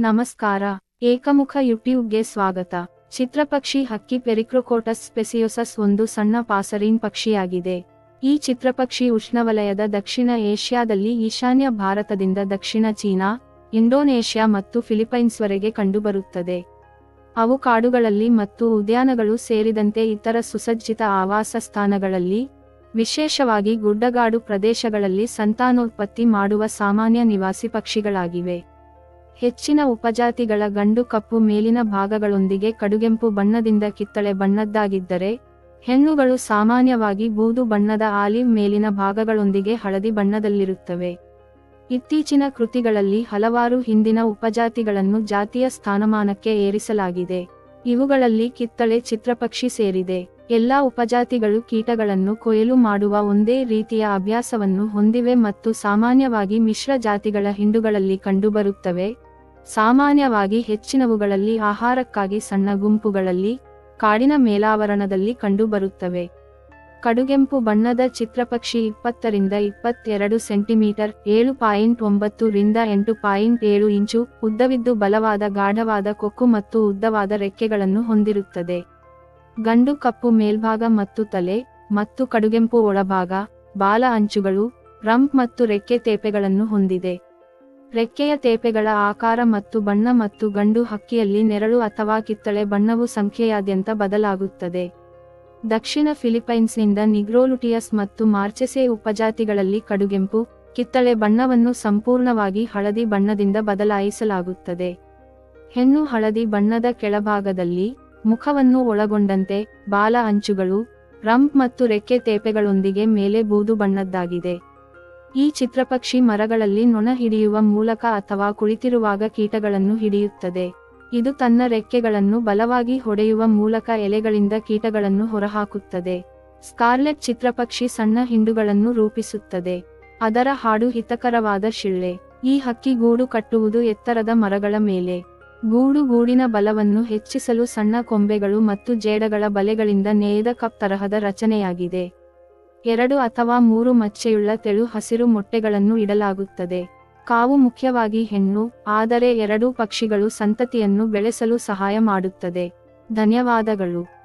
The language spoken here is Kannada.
ನಮಸ್ಕಾರ. ಏಕಮುಖ ಯೂಟ್ಯೂಬ್ಗೆ ಸ್ವಾಗತ. ಚಿತ್ರಪಕ್ಷಿ ಹಕ್ಕಿ ಪೆರಿಕ್ರೊಕೋಟಸ್ ಸ್ಪೆಸಿಯೋಸಸ್ ಒಂದು ಸಣ್ಣ ಪಾಸರೀನ್ ಪಕ್ಷಿಯಾಗಿದೆ. ಈ ಚಿತ್ರಪಕ್ಷಿ ಉಷ್ಣವಲಯದ ದಕ್ಷಿಣ ಏಷ್ಯಾದಲ್ಲಿ ಈಶಾನ್ಯ ಭಾರತದಿಂದ ದಕ್ಷಿಣ ಚೀನಾ, ಇಂಡೋನೇಷ್ಯಾ ಮತ್ತು ಫಿಲಿಪೈನ್ಸ್ವರೆಗೆ ಕಂಡುಬರುತ್ತದೆ. ಅವು ಕಾಡುಗಳಲ್ಲಿ ಮತ್ತು ಉದ್ಯಾನಗಳು ಸೇರಿದಂತೆ ಇತರ ಸುಸಜ್ಜಿತ ಆವಾಸ ಸ್ಥಾನಗಳಲ್ಲಿ, ವಿಶೇಷವಾಗಿ ಗುಡ್ಡಗಾಡು ಪ್ರದೇಶಗಳಲ್ಲಿ ಸಂತಾನೋತ್ಪತ್ತಿ ಮಾಡುವ ಸಾಮಾನ್ಯ ನಿವಾಸಿ ಪಕ್ಷಿಗಳಾಗಿವೆ. ಹೆಚ್ಚಿನ ಉಪಜಾತಿಗಳ ಗಂಡು ಕಪ್ಪು ಮೇಲಿನ ಭಾಗಗಳೊಂದಿಗೆ ಕಡುಗೆಂಪು ಬಣ್ಣದಿಂದ ಕಿತ್ತಳೆ ಬಣ್ಣದ್ದಾಗಿದ್ದರೆ, ಹೆಣ್ಣುಗಳು ಸಾಮಾನ್ಯವಾಗಿ ಬೂದು ಬಣ್ಣದ ಆಲಿವ್ ಮೇಲಿನ ಭಾಗಗಳೊಂದಿಗೆ ಹಳದಿ ಬಣ್ಣದಲ್ಲಿರುತ್ತವೆ. ಇತ್ತೀಚಿನ ಕೃತಿಗಳಲ್ಲಿ ಹಲವಾರು ಹಿಂದಿನ ಉಪಜಾತಿಗಳನ್ನು ಜಾತಿಯ ಸ್ಥಾನಮಾನಕ್ಕೆ ಏರಿಸಲಾಗಿದೆ. ಇವುಗಳಲ್ಲಿ ಕಿತ್ತಳೆ ಚಿತ್ರಪಕ್ಷಿ ಸೇರಿದೆ. ಎಲ್ಲಾ ಉಪಜಾತಿಗಳು ಕೀಟಗಳನ್ನು ಕೊಯ್ಲು ಮಾಡುವ ಒಂದೇ ರೀತಿಯ ಅಭ್ಯಾಸವನ್ನು ಹೊಂದಿವೆ ಮತ್ತು ಸಾಮಾನ್ಯವಾಗಿ ಮಿಶ್ರ ಜಾತಿಗಳ ಹಿಂಡುಗಳಲ್ಲಿ ಕಂಡುಬರುತ್ತವೆ. ಸಾಮಾನ್ಯವಾಗಿ ಹೆಚ್ಚಿನವುಗಳಲ್ಲಿ ಆಹಾರಕ್ಕಾಗಿ ಸಣ್ಣ ಗುಂಪುಗಳಲ್ಲಿ, ಕಾಡಿನ ಮೇಲಾವರಣದಲ್ಲಿ ಕಂಡುಬರುತ್ತವೆ ಕಡುಗೆಂಪು ಬಣ್ಣದ ಚಿತ್ರಪಕ್ಷಿ ಇಪ್ಪತ್ತರಿಂದ ಇಪ್ಪತ್ತೆರಡು ಸೆಂಟಿಮೀಟರ್, ಏಳು ಪಾಯಿಂಟ್ ಒಂಬತ್ತು ರಿಂದ ಎಂಟು ಪಾಯಿಂಟ್ ಏಳು ಇಂಚು, ಉದ್ದವಿದ್ದು ಬಲವಾದ ಗಾಢವಾದ ಕೊಕ್ಕು ಮತ್ತು ಉದ್ದವಾದ ರೆಕ್ಕೆಗಳನ್ನು ಹೊಂದಿರುತ್ತದೆ. ಗಂಡು ಕಪ್ಪು ಮೇಲ್ಭಾಗ ಮತ್ತು ತಲೆ ಮತ್ತು ಕಡುಗೆಂಪು ಒಳಭಾಗ, ಬಾಲ ಅಂಚುಗಳು, ರಂಪ್ ಮತ್ತು ರೆಕ್ಕೆ ತೇಪೆಗಳನ್ನು ಹೊಂದಿದೆ. ರೆಕ್ಕೆಯ ತೇಪೆಗಳ ಆಕಾರ ಮತ್ತು ಬಣ್ಣ ಮತ್ತು ಗಂಡು ಹಕ್ಕಿಯಲ್ಲಿ ನೆರಳು ಅಥವಾ ಕಿತ್ತಳೆ ಬಣ್ಣವು ಸಂಖ್ಯೆಯಾದ್ಯಂತ ಬದಲಾಗುತ್ತದೆ. ದಕ್ಷಿಣ ಫಿಲಿಪೈನ್ಸ್ನಿಂದ ನಿಗ್ರೋಲುಟಿಯಸ್ ಮತ್ತು ಮಾರ್ಚೆಸೆ ಉಪಜಾತಿಗಳಲ್ಲಿ ಕಡುಗೆಂಪು, ಕಿತ್ತಳೆ ಬಣ್ಣವನ್ನು ಸಂಪೂರ್ಣವಾಗಿ ಹಳದಿ ಬಣ್ಣದಿಂದ ಬದಲಾಯಿಸಲಾಗುತ್ತದೆ. ಹೆಣ್ಣು ಹಳದಿ ಬಣ್ಣದ ಕೆಳಭಾಗದಲ್ಲಿ ಮುಖವನ್ನು ಒಳಗೊಂಡಂತೆ ಬಾಲ ಅಂಚುಗಳು, ರಂಪ್ ಮತ್ತು ರೆಕ್ಕೆ ತೇಪೆಗಳೊಂದಿಗೆ ಮೇಲೆ ಬೂದು ಬಣ್ಣದ್ದಾಗಿದೆ. ಈ ಚಿತ್ರಪಕ್ಷಿ ಮರಗಳಲ್ಲಿ ನೊಣ ಹಿಡಿಯುವ ಮೂಲಕ ಅಥವಾ ಕುಳಿತಿರುವಾಗ ಕೀಟಗಳನ್ನು ಹಿಡಿಯುತ್ತದೆ. ಇದು ತನ್ನ ರೆಕ್ಕೆಗಳನ್ನು ಬಲವಾಗಿ ಹೊಡೆಯುವ ಮೂಲಕ ಎಲೆಗಳಿಂದ ಕೀಟಗಳನ್ನು ಹೊರಹಾಕುತ್ತದೆ. ಸ್ಕಾರ್ಲೆಟ್ ಚಿತ್ರಪಕ್ಷಿ ಸಣ್ಣ ಹಿಂಡುಗಳನ್ನು ರೂಪಿಸುತ್ತದೆ. ಅದರ ಹಾಡು ಹಿತಕರವಾದ ಶಿಳ್ಳೆ. ಈ ಹಕ್ಕಿ ಗೂಡು ಕಟ್ಟುವುದು ಎತ್ತರದ ಮರಗಳ ಮೇಲೆ. ಗೂಡು ಗೂಡಿನ ಬಲವನ್ನು ಹೆಚ್ಚಿಸಲು ಸಣ್ಣ ಕೊಂಬೆಗಳು ಮತ್ತು ಜೇಡಗಳ ಬಲೆಗಳಿಂದ ನೇಯ್ದ ಕಪ್ ತರಹದ ರಚನೆಯಾಗಿದೆ. ಎರಡು ಅಥವಾ ಮೂರು ಮಚ್ಚೆಯುಳ್ಳ ತೆಳು ಹಸಿರು ಮೊಟ್ಟೆಗಳನ್ನು ಇಡಲಾಗುತ್ತದೆ. ಕಾವು ಮುಖ್ಯವಾಗಿ ಹೆಣ್ಣು, ಆದರೆ ಎರಡೂ ಪಕ್ಷಿಗಳು ಸಂತತಿಯನ್ನು ಬೆಳೆಸಲು ಸಹಾಯ ಮಾಡುತ್ತದೆ. ಧನ್ಯವಾದಗಳು.